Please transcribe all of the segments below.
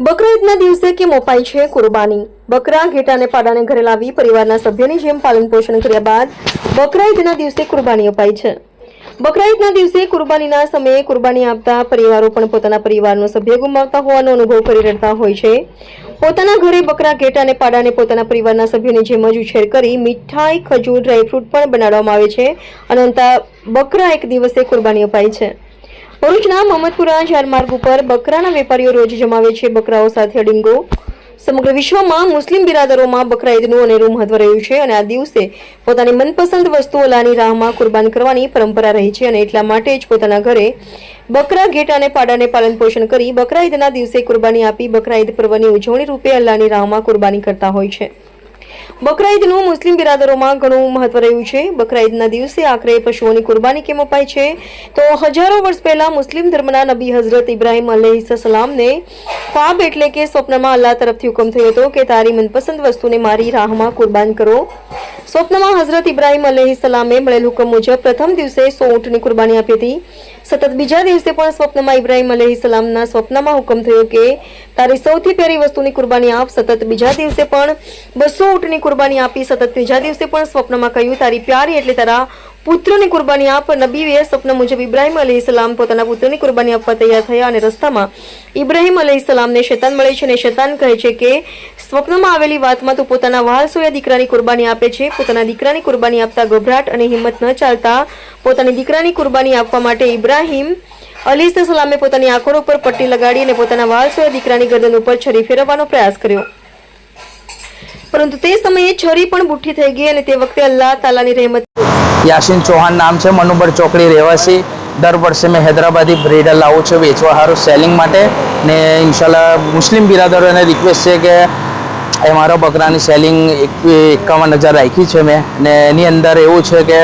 બકરા ઈદના દિવસે કેમ અપાય છે કુરબાની? બકરા ઘેટા અને પાડાને ઘરે લાવી પરિવારના સભ્યની જેમ પાલન પોષણ કર્યા બાદ બકરા ઈદના દિવસે કુરબાની અપાય છે. બકરા ઈદના દિવસે કુરબાનીના સમયે કુરબાની આપતા પરિવારો પણ પોતાના પરિવારનો સભ્ય ગુમાવતા હોવાનો અનુભવ કરી રહેતા હોય છે. પોતાના ઘરે બકરા ઘેટા અને પાડાને પોતાના પરિવારના સભ્યોની જેમ જ ઉછેર કરી મીઠાઈ, ખજૂર, ડ્રાયફ્રૂટ પણ બનાવવામાં આવે છે અને અંતા બકરા એક દિવસે કુરબાની અપાય છે. ભરૂચના મોહમ્મદપુરા જારમાર્ગ ઉપર બકરાના વેપારીઓ રોજ જમાવે છે બકરાઓ સાથે અડીંગો સમગ્ર વિશ્વમાં મુસ્લિમ બિરાદરોમાં બકરા ઈદનું અનેરું મહત્વ રહ્યું છે અને આ દિવસે પોતાની મનપસંદ વસ્તુઓ લાની રાહમાં કુરબાન કરવાની પરંપરા રહી છે અને એટલા માટે જ પોતાના ઘરે બકરા ઘેટા અને પાડાને પાલન પોષણ કરી બકરા ઈદના દિવસે કુરબાની આપી બકરા ઈદ પર્વની ઉજવણી રૂપે અલ્લાહની રાહમાં કુરબાની કરતા હોય છે. બકરા ઈદનું મુસ્લિમ બિરાદરોમાં ઘણું મહત્વ રહ્યું છે. બકરા ઈદના દિવસે આખરે પશુઓની કુરબાની કેમ અપાય છે? તો હજારો વર્ષ પહેલા મુસ્લિમ ધર્મના નબી હઝરત ઇબ્રાહિમ અલહીસલામને ખ્વાબ એટલે કે સ્વપ્નમાં અલ્લાહ તરફથી હુકમ થયો હતો કે તારી મનપસંદ વસ્તુને મારી રાહમાં કુરબાન કરો. સ્વપ્નમાં હઝરત ઇબ્રાહીમ અલહીસલામે મળેલ હુકમ મુજબ પ્રથમ દિવસે સો ઊંટની કુરબાની આપી હતી. સતત બીજા દિવસે પણ સ્વપ્નમાં ઇબ્રાહિમ સલામના સ્વપ્નમાં હુકમ થયો કે તારી સૌથી પ્યારી વસ્તુની કુરબાની આપ સતત બીજા દિવસે પણ બસો ઊંટની કુરબાની આપી સતત ત્રીજા દિવસે પણ સ્વપ્નમાં કહ્યું, તારી પ્યારી એટલે તારા પુત્રની કુરબાની આપ નબીએ સ્વપ્ન મુજબ ઇબ્રાહિમ અલૈહિસ્સલામ પોતાના પુત્રની કુરબાની આપવા તૈયાર થયા અને રસ્તામાં ઇબ્રાહિમ અલૈહિસ્સલામને શેતાન મળે છે અને શેતાન કહે છે કે, સ્વપ્નમાં આવેલી વાતમાં તું પોતાના વહાલસોયા દીકરાની કુરબાની આપે છે. પોતાના દીકરાની કુરબાની આપતા ગભરાટ અને હિંમત ન ચાલતા પોતાની દીકરાની કુરબાની આપવા માટે ઇબ્રાહીમ અલીસ સલામે પોતાની આંખો ઉપર પટ્ટી લગાડી અને પોતાના વહાલસોયા દીકરાની ગરદન ઉપર છરી ફેરવવાનો પ્રયાસ કર્યો. પરંતુ તે સમયે છરી પણ બુઠ્ઠી થઈ ગઈ અને તે વખતે અલ્લાહ તાલાની રહેમત યાસીન ચૌહાણ નામ છે, મનુબર ચોકડી રહેવાસી. દર વર્ષે મેં હૈદરાબાદી બ્રીડર લાવું છું, વેચવા સારું સેલિંગ માટે. ને ઇન્શાલ્લાહ મુસ્લિમ બિરાદરોને રિક્વેસ્ટ છે કે એ મારા બકરાની સેલિંગ એક એકાવન હજાર રાખી છે મેં. ને એની અંદર એવું છે કે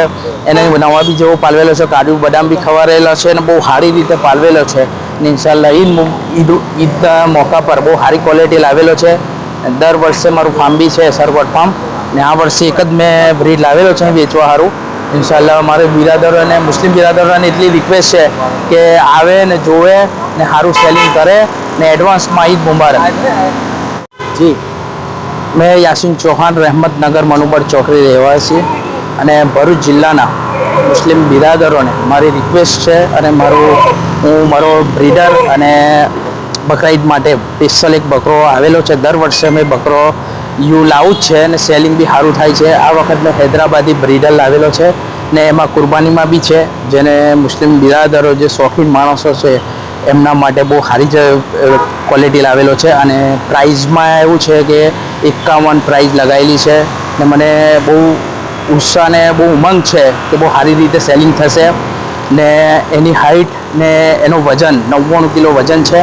એને નવા બી જેવો પાલવેલો છે, કાજુ બદામ બી ખવારેલો છે અને બહુ સારી રીતે પાલવેલો છે. ને ઇન્શાલ્લાહ ઈદ ઈદ ઈદના મોકા પર બહુ સારી ક્વોલિટી લાવેલો છે. દર વર્ષે મારું ફાર્મ બી છે સરવટ ફાર્મ ને આ વર્ષે એક જ મેં બ્રીડ લાવેલો છે, વેચવા સારું ઇન્શાલ્લાહ મારે બિરાદરોને મુસ્લિમ બિરાદરોને એટલી રિક્વેસ્ટ છે કે આવે ને જોવે ને સારું સેલિંગ કરે ને એડવાન્સમાં ઈદ મુબારક. જી. મેં યાસીન ચૌહાણ રહેમતનગર મનુબર ચોકડી રહેવાસી અને ભરૂચ જિલ્લાના મુસ્લિમ બિરાદરોને મારી રિક્વેસ્ટ છે અને મારું, હું, મારો બ્રીડર અને બકરા માટે સ્પેશિયલ એક બકરો આવેલો છે. દર વર્ષે મેં બકરો યુ લાવું છે અને સેલિંગ બી સારું થાય છે. આ વખત મેં હૈદરાબાદી બ્રીડર લાવેલો છે ને એમાં કુરબાનીમાં બી છે. જેને મુસ્લિમ બિરાદરો જે શોખીન માણસો છે, એમના માટે બહુ સારી ક્વોલિટી લાવેલો છે અને પ્રાઇઝમાં એવું છે કે એકાવન પ્રાઇઝ લગાવેલી છે ને મને બહુ ઉત્સાહ ને બહુ ઉમંગ છે કે બહુ સારી રીતે સેલિંગ થશે ને એની હાઇટ ને એનું વજન, નવ્વાણું કિલો વજન છે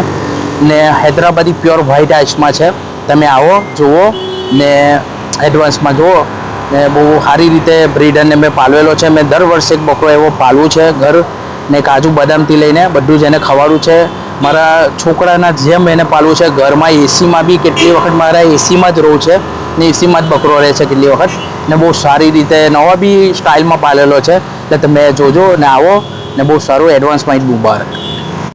ને હૈદરાબાદી પ્યોર વ્હાઇટ આઈસમાં છે. તમે આવો, જુઓ. ને એડવાન્સમાં જુઓ, ને બહુ સારી રીતે બ્રીડરને મેં પાલવેલો છે. મેં દર વર્ષે એક બકરો એવો પાલવું છે ઘર, ને કાજુ બદામથી લઈને બધું જ એને ખવાડું છે. મારા છોકરાના જેમ એને પાલવું છે. ઘરમાં એસીમાં બી કેટલી વખત મારા એસીમાં જ રહું છે, ને એસીમાં જ બકરો રહે છે કેટલી વખત. ને બહુ સારી રીતે નવા બી સ્ટાઇલમાં પાલેલો છે. એટલે તમે જોજો ને આવો, ને બહુ સારું એડવાન્સમાં ઈદ મુબારક